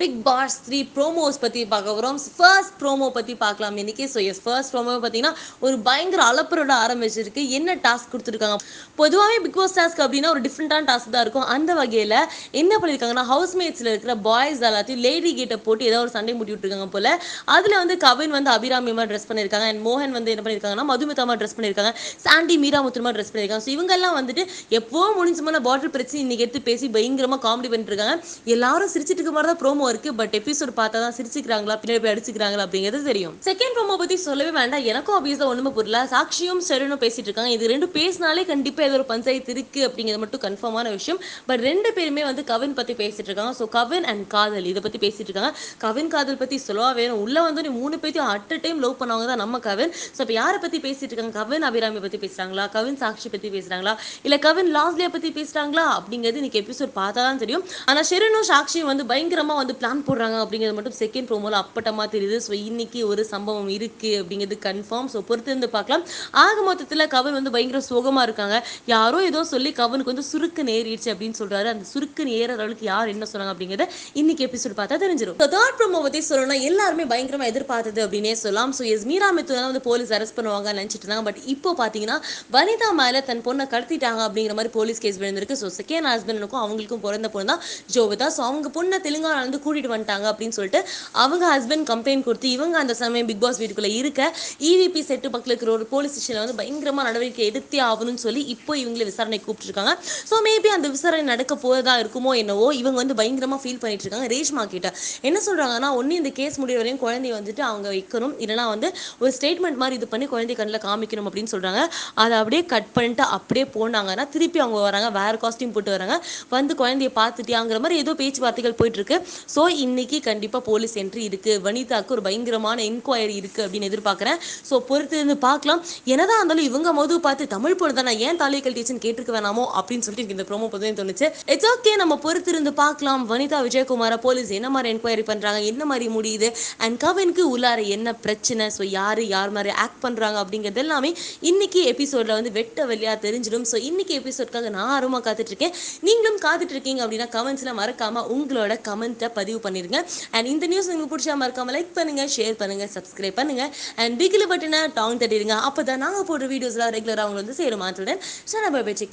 Bigg Boss three promos பற்றி பார்க்க போகிறோம் ஃபர்ஸ்ட் ப்ரோமோ பற்றி பார்க்கலாம் இன்னைக்கு. ஸோ எஸ் ஃபர்ஸ்ட் ப்ரோமோ பார்த்தீங்கன்னா ஒரு பயங்கர அலப்பரோட ஆரம்பிச்சிருக்கு. என்ன டாஸ்க் கொடுத்துருக்காங்க? பொதுவாகவே பிக் பாஸ் டாஸ்க் அப்படின்னா ஒரு டிஃப்ரெண்ட்டான டாஸ்க் தான் இருக்கும். அந்த வகையில் என்ன பண்ணியிருக்காங்கன்னா ஹவுஸ்மேட்ஸில் இருக்கிற பாய்ஸ் எல்லாத்தையும் லேடி கேட்டை போட்டு ஏதோ ஒரு சண்டை முட்டி விட்டுருக்காங்க போல. அதில் வந்து கவின் வந்து அபிராமியமாக ட்ரெஸ் பண்ணியிருக்காங்க அண்ட் மோகன் வந்து என்ன பண்ணியிருக்காங்கன்னா மதுமிதாமா ட்ரெஸ் பண்ணியிருக்காங்க சாண்டி மீரா ட்ரெஸ் பண்ணியிருக்காங்க ஸோ இவங்கெல்லாம் வந்துட்டு எப்போ முடிஞ்சமான பாட்டில் பிரச்சனை இன்னைக்கு எடுத்து பேசி பயங்கரமாக காமெடி பண்ணிட்டு இருக்காங்க. எல்லாரும் சிரிச்சிட்டு இருக்க மாதிரி தான் ப்ரோமோ இருக்கு பட் எபிசோட் பார்த்தா தான் சிரிச்சுக்கிறாங்களா பின்னாடி போய் அடிச்சுக்கிறாங்களா அப்படிங்கிறது தெரியும். செகண்ட் ப்ரோமோ பத்தி சொல்லவே வேண்டாம். எனக்கும் ஆபியஸா ஒண்ணுமே புரியல. சாக்ஷியும் ஷெரனும் பேசிட்டு இருக்காங்க. இது ரெண்டு பேசினாலே கண்டிப்பா ஏதோ ஒரு பஞ்சாயத்து இருக்கு அப்படிங்கிறது மட்டும் கன்ஃபார்மான விஷயம். பட் ரெண்டு பேருமே வந்து கவின் பத்தி பேசிட்டு இருக்காங்க. ஸோ கவின் அண்ட் காதல் இதை பத்தி பேசிட்டு இருக்காங்க. கவின் காதல் பத்தி சொல்லவா வேணும்? உள்ள வந்து நீ மூணு பேத்தையும் அட் அ டைம் லவ் பண்ணவங்க தான் நம்ம கவின். ஸோ இப்போ யாரை பத்தி பேசிட்டு இருக்காங்க? கவின் அபிராமி பத்தி பேசுறாங்களா? கவின் சாக்ஷி பத்தி பேசுறாங்களா? இல்ல கவின் லாஸ்லியா பத்தி பேசுறாங்களா? அப்படிங்கிறது இன்னைக்கு எபிசோட் பார்த்தா தான் தெரியும். ஆனா ஷெரனும் சாக்ஷியும் வந்து பயங்கரமா வந்து பிளான் போடுறாங்க அப்படிங்கிறது மட்டும் செகண்ட் ப்ரோமோல அப்பட்டமா தெரியுது. ஸோ இன்னைக்கு ஒரு சம்பவம் இருக்கு அப்படிங்கிறது கன்ஃபார்ம் ஸோ பொறுத்து இருந்து பார்க்கலாம். ஆக மொத்தத்துல கவின் வந்து பயங்கர சோகமா இருக்காங்க. யாரோ ஏதோ சொல்லி கவனுக்கு வந்து சுருக்கு நேரிடுச்சு அப்படின்னு சொல்றாரு. அந்த சுருக்கு நேர அளவுக்கு யார் என்ன சொன்னாங்க அப்படிங்கிறத இன்னைக்கு எபிசோட் பார்த்தா தெரிஞ்சிடும் தேர்ட் ப்ரோமோ பத்தி சொல்லணும்னா எல்லாருமே பயங்கரமா எதிர்பார்த்தது அப்படின்னே சொல்லலாம். ஸோ எஸ் மீரா மித்துலாம் வந்து போலீஸ் அரெஸ்ட் பண்ணுவாங்க நினைச்சிட்டு இருந்தாங்க. பட் இப்போ பாத்தீங்கன்னா வனிதா மேல தன் பொண்ணை கடத்திட்டாங்க அப்படிங்கிற மாதிரி போலீஸ் கேஸ் விழுந்திருக்கு. ஸோ செகண்ட் ஹஸ்பண்டுக்கும் அவங்களுக்கும் பிறந்த பொண்ணு தான் ஜோவிதா. ஸோ அவங்க பொண்ணை தெலுங்கானா வந்து கூட்டிட்டு வந்துட்டாங்க அப்படின்னு சொல்லிட்டு அவங்க ஹஸ்பண்ட் கம்ப்ளைண்ட் கொடுத்து இவங்க அந்த சமயம் பிக் பாஸ் வீட்டுக்குள்ள இருக்க இவிபி செட்டு பக்கத்தில் இருக்கிற ஒரு போலீஸ் ஸ்டேஷன்ல வந்து பயங்கரமா நடவடிக்கை எடுத்தே ஆகணும்னு சொல்லி இப்போ இவங்களை விசாரணை கூப்பிட்டுருக்காங்க. ஸோ மேபி அந்த விசாரணை நடக்க போகிறதா இருக்குமோ என்னவோ இவங்க வந்து பயங்கரமா ஃபீல் பண்ணிட்டு இருக்காங்க. ரேஷ்மா கிட்ட என்ன சொல்றாங்கன்னா ஒண்ணு இந்த கேஸ் முடிய வரையும் குழந்தைய வந்துட்டு அவங்க வைக்கணும். இல்லைன்னா வந்து ஒரு ஸ்டேட்மெண்ட் மாதிரி இது பண்ணி குழந்தை கண்ணில் காமிக்கணும் அப்படின்னு சொல்றாங்க. அதை அப்படியே கட் பண்ணிட்டு அப்படியே போனாங்கன்னா திருப்பி அவங்க வராங்க. வேற காஸ்டியூம் போட்டு வராங்க. வந்து குழந்தைய பார்த்துட்டியாங்கிற மாதிரி ஏதோ பேச்சுவார்த்தைகள் போயிட்டு இருக்கு. ஸோ ஸோ இன்னைக்கு கண்டிப்பாக போலீஸ் என்ட்ரி இருக்கு. வனிதாக்கு ஒரு பயங்கரமான என்கொயரி இருக்கு அப்படின்னு எதிர்பார்க்கறேன். ஸோ பொறுத்து இருந்து பார்க்கலாம். என்னதான் இருந்தாலும் இவங்க மோது பார்த்து தமிழ் பொண்ணு நான் ஏன் தலையை கழட்டிச்சுன்னு கேட்டிருக்க வேணாமோ அப்படின்னு சொல்லிட்டு எனக்கு இந்த ப்ரோமோ பொதுவே தோணுச்சு. இட்ஸ் ஓகே நம்ம பொறுத்து இருந்து பார்க்கலாம். வனிதா விஜயகுமாரை போலீஸ் என்ன மாதிரி என்கொயரி பண்ணுறாங்க என்ன மாதிரி முடியுது அண்ட் கவினுக்கு உள்ளார என்ன பிரச்சனை? ஸோ யார் யார் மாதிரி ஆக்ட் பண்ணுறாங்க அப்படிங்கிறது எல்லாமே இன்னைக்கு எபிசோடில் வந்து வெட்ட வழியாக தெரிஞ்சிடும். ஸோ இன்னைக்கு எபிசோட்காக நான் ஆர்வமாக காத்துட்ருக்கேன் நீங்களும் காத்துட்ருக்கீங்க அப்படின்னா கமெண்ட்ஸில் மறக்காமல் உங்களோட கமெண்ட்டை பதிவு பண்ணிருங்க. அண்ட் இந்த நியூஸ் உங்களுக்கு பிடிச்சா மறக்காம லைக் பண்ணுங்க ஷேர் பண்ணுங்க சப்ஸ்கிரைப் பண்ணுங்க. அண்ட் பிகில் பட்டினா டாங் தட்டிடுங்க. அப்பதான் நாங்கள் போடுற வீடியோஸ்லாம் ரெகுலராக அவங்க வந்து சேரும் மாற்றுடன் சனபை பேச்சு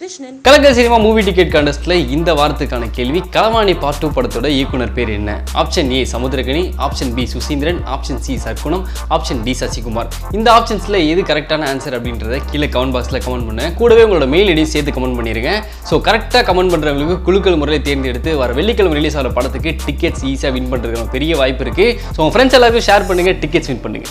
கிருஷ்ணன் கலக்கல் சினிமா மூவி டிக்கெட் கான்டெஸ்ட்ல இந்த வாரத்துக்கான கேள்வி கலவாணி பார்ட் டூ படத்தோட இயக்குனர் பேர் என்ன? Option A Samuthirakani option B Suseenthiran. Option C Sarkunam. Option D Sasikumar. இந்த ஆப்ஷன்ஸ்ல எது கரெக்டான ஆன்சர் அப்படின்றத கீழே கமெண்ட் பாக்ஸில் கமெண்ட் பண்ணுங்கள் கூடவே உங்களோட மெயில் ஐடியும் சேர்த்து கமெண்ட் பண்ணிடுங்க ஸோ கரெக்டாக கமெண்ட் பண்றவங்களுக்கு குழுக்கள் முறையில் தேர்ந்தெடுத்து வர வெள்ளிக்கிழமை ரிலீஸ் ஆகிற படத்துக்கு டிக்கெட்ஸ் ஈஸியாக வின் பண்ணுறதுக்கு பெரிய வாய்ப்பு இருக்கு. ஸோ உங்க ஃப்ரெண்ட்ஸ் எல்லாருக்கும் ஷேர் பண்ணுங்க டிக்கெட்ஸ் வின் பண்ணுங்க.